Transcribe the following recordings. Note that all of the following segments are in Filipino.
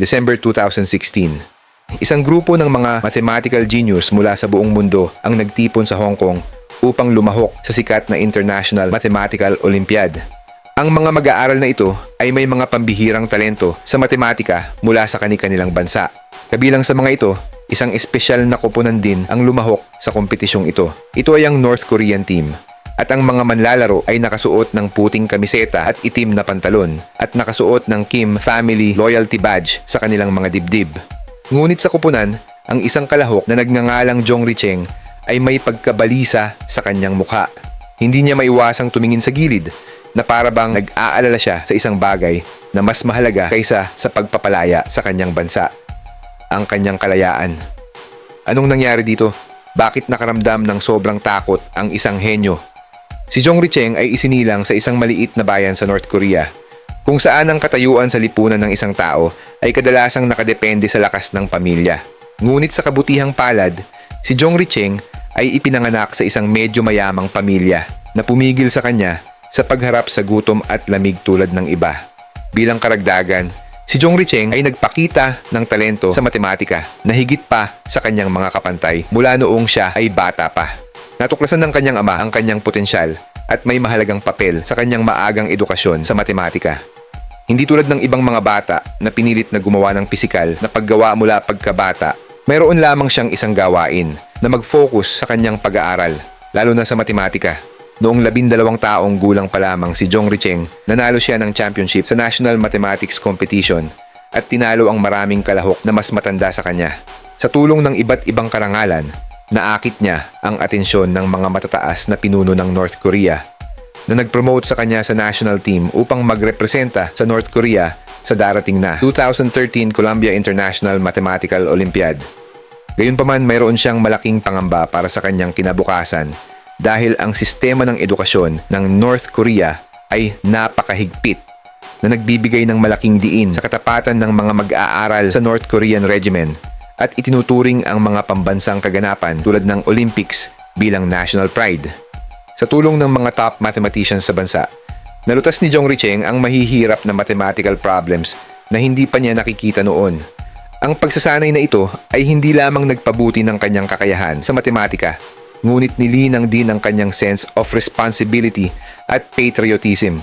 December 2016. Isang grupo ng mga mathematical genius mula sa buong mundo ang nagtipon sa Hong Kong upang lumahok sa sikat na International Mathematical Olympiad. Ang mga mag-aaral na ito ay may mga pambihirang talento sa matematika mula sa kani-kanilang bansa. Kabilang sa mga ito, isang espesyal na koponan din ang lumahok sa kompetisyong ito. Ito ay ang North Korean team. At ang mga manlalaro ay nakasuot ng puting kamiseta at itim na pantalon at nakasuot ng Kim Family Loyalty Badge sa kanilang mga dibdib. Ngunit sa kupunan, ang isang kalahok na nagngangalang Jong Richeng ay may pagkabalisa sa kanyang mukha. Hindi niya maiwasang tumingin sa gilid na para bang nag-aalala siya sa isang bagay na mas mahalaga kaysa sa pagpapalaya sa kanyang bansa, ang kanyang kalayaan. Anong nangyari dito? Bakit nakaramdam ng sobrang takot ang isang henyo? Si Jong Richeng ay isinilang sa isang maliit na bayan sa North Korea, kung saan ang katayuan sa lipunan ng isang tao ay kadalasang nakadepende sa lakas ng pamilya. Ngunit sa kabutihang palad, si Jong Richeng ay ipinanganak sa isang medyo mayamang pamilya na pumigil sa kanya sa pagharap sa gutom at lamig tulad ng iba. Bilang karagdagan, si Jong Richeng ay nagpakita ng talento sa matematika na higit pa sa kanyang mga kapantay mula noong siya ay bata pa. Natuklasan ng kanyang ama ang kanyang potensyal at may mahalagang papel sa kanyang maagang edukasyon sa matematika. Hindi tulad ng ibang mga bata na pinilit na gumawa ng pisikal na paggawa mula pagkabata, mayroon lamang siyang isang gawain na mag-focus sa kanyang pag-aaral, lalo na sa matematika. Noong labindalawang taong gulang pa lamang si Jong Richeng, nanalo siya ng championship sa National Mathematics Competition at tinalo ang maraming kalahok na mas matanda sa kanya. Sa tulong ng iba't ibang karangalan, naakit niya ang atensyon ng mga matataas na pinuno ng North Korea na nag-promote sa kanya sa national team upang magrepresenta sa North Korea sa darating na 2013 Columbia International Mathematical Olympiad. Gayunpaman mayroon siyang malaking pangamba para sa kanyang kinabukasan dahil ang sistema ng edukasyon ng North Korea ay napakahigpit na nagbibigay ng malaking diin sa katapatan ng mga mag-aaral sa North Korean Regimen at itinuturing ang mga pambansang kaganapan tulad ng Olympics bilang national pride. Sa tulong ng mga top mathematicians sa bansa, nalutas ni Jong Richeng ang mahihirap na mathematical problems na hindi pa niya nakikita noon. Ang pagsasanay na ito ay hindi lamang nagpabuti ng kanyang kakayahan sa matematika, ngunit nilinang din ang kanyang sense of responsibility at patriotism.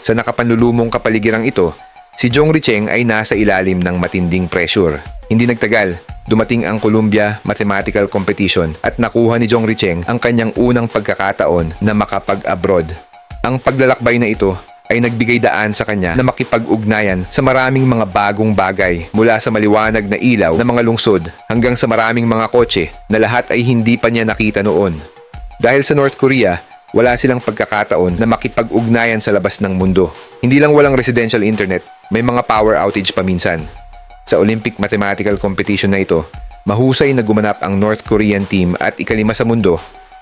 Sa nakapanlulumong kapaligirang ito, si Jong Richeng ay nasa ilalim ng matinding pressure. Hindi nagtagal, dumating ang Columbia Mathematical Competition at nakuha ni Jong Richeng ang kanyang unang pagkakataon na makapag-abroad. Ang paglalakbay na ito ay nagbigay daan sa kanya na makipag-ugnayan sa maraming mga bagong bagay mula sa maliwanag na ilaw ng mga lungsod hanggang sa maraming mga kotse na lahat ay hindi pa niya nakita noon. Dahil sa North Korea, wala silang pagkakataon na makipag-ugnayan sa labas ng mundo. Hindi lang walang residential internet, may mga power outage pa minsan. Sa Olympic Mathematical Competition na ito, mahusay na gumanap ang North Korean team at ikalima sa mundo,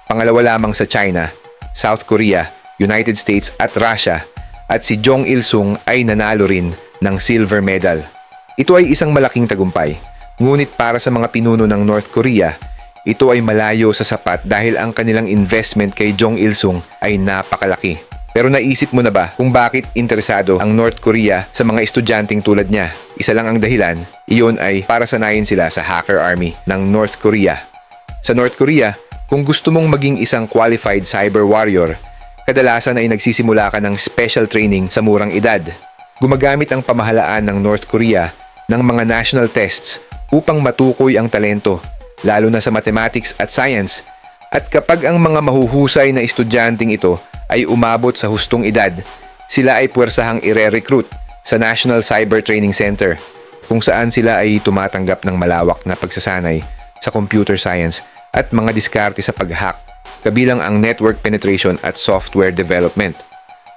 pangalawa lamang sa China, South Korea, United States at Russia at si Jong Il-sung ay nanalo rin ng silver medal. Ito ay isang malaking tagumpay, ngunit para sa mga pinuno ng North Korea, ito ay malayo sa sapat dahil ang kanilang investment kay Jong Il-sung ay napakalaki. Pero naisip mo na ba kung bakit interesado ang North Korea sa mga estudyanteng tulad niya? Isa lang ang dahilan, iyon ay para sanayin sila sa hacker army ng North Korea. Sa North Korea, kung gusto mong maging isang qualified cyber warrior, kadalasan ay nagsisimula ka ng special training sa murang edad. Gumagamit ang pamahalaan ng North Korea ng mga national tests upang matukoy ang talento, lalo na sa mathematics at science. At kapag ang mga mahuhusay na estudyanteng ito ay umabot sa hustong edad, sila ay puwersahang ire-recruit sa National Cyber Training Center kung saan sila ay tumatanggap ng malawak na pagsasanay sa computer science at mga diskarte sa pag-hack, kabilang ang network penetration at software development.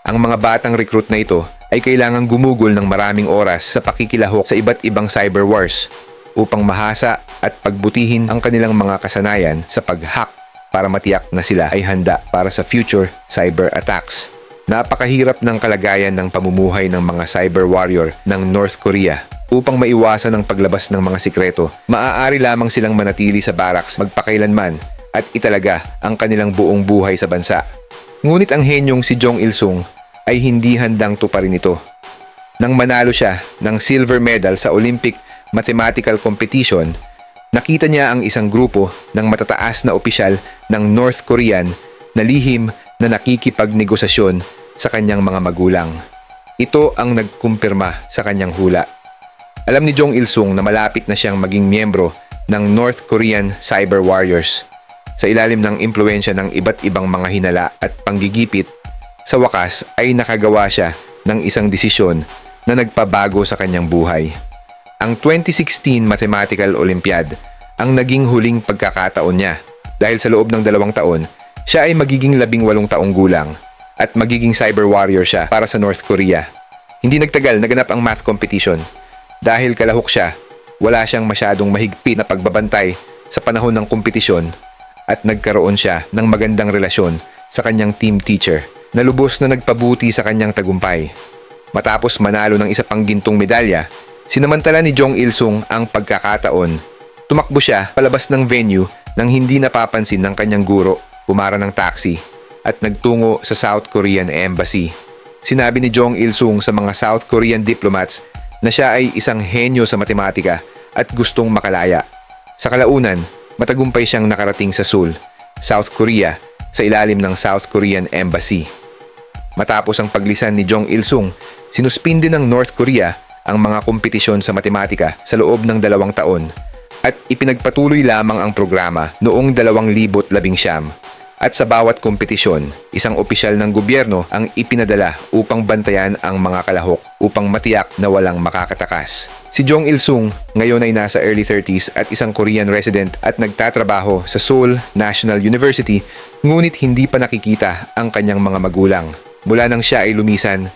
Ang mga batang recruit na ito ay kailangang gumugol ng maraming oras sa pakikilahok sa iba't ibang cyber wars upang mahasa at pagbutihin ang kanilang mga kasanayan sa pag-hack para matiyak na sila ay handa para sa future cyber attacks. Napakahirap ng kalagayan ng pamumuhay ng mga cyber warrior ng North Korea. Upang maiwasan ang paglabas ng mga sikreto, maaari lamang silang manatili sa barracks magpakailanman at italaga ang kanilang buong buhay sa bansa. Ngunit ang henyong si Jong Il-sung ay hindi handang tuparin ito. Nang manalo siya ng silver medal sa Olympic Mathematical Competition, nakita niya ang isang grupo ng matataas na opisyal ng North Korean na lihim na nakikipagnegosasyon sa kanyang mga magulang. Ito ang nagkumpirma sa kanyang hula. Alam ni Jong Il-sung na malapit na siyang maging miyembro ng North Korean Cyber Warriors. Sa ilalim ng impluensya ng iba't ibang mga hinala at panggigipit, sa wakas ay nakagawa siya ng isang desisyon na nagpabago sa kanyang buhay. Ang 2016 Mathematical Olympiad ang naging huling pagkakataon niya dahil sa loob ng dalawang taon, siya ay magiging labing walong taong gulang at magiging cyber warrior siya para sa North Korea. Hindi nagtagal naganap ang math competition. Dahil kalahok siya, wala siyang masyadong mahigpit na pagbabantay sa panahon ng kompetisyon at nagkaroon siya ng magandang relasyon sa kanyang team teacher na lubos na nagpabuti sa kanyang tagumpay. Matapos manalo ng isa pang gintong medalya, sinamantala ni Jong Il-sung ang pagkakataon. Tumakbo siya palabas ng venue nang hindi napapansin ng kanyang guro, pumara ng taxi at nagtungo sa South Korean Embassy. Sinabi ni Jong Il-sung sa mga South Korean diplomats na siya ay isang henyo sa matematika at gustong makalaya. Sa kalaunan, matagumpay siyang nakarating sa Seoul, South Korea, sa ilalim ng South Korean Embassy. Matapos ang paglisan ni Jong Il-sung, sinuspindi ng North Korea ang mga kompetisyon sa matematika sa loob ng dalawang taon at ipinagpatuloy lamang ang programa noong 2019. At sa bawat kompetisyon, isang opisyal ng gobyerno ang ipinadala upang bantayan ang mga kalahok upang matiyak na walang makakatakas. Si Jong Il-sung ngayon ay nasa early 30s at isang Korean resident at nagtatrabaho sa Seoul National University ngunit hindi pa nakikita ang kanyang mga magulang. Mula nang siya ay lumisan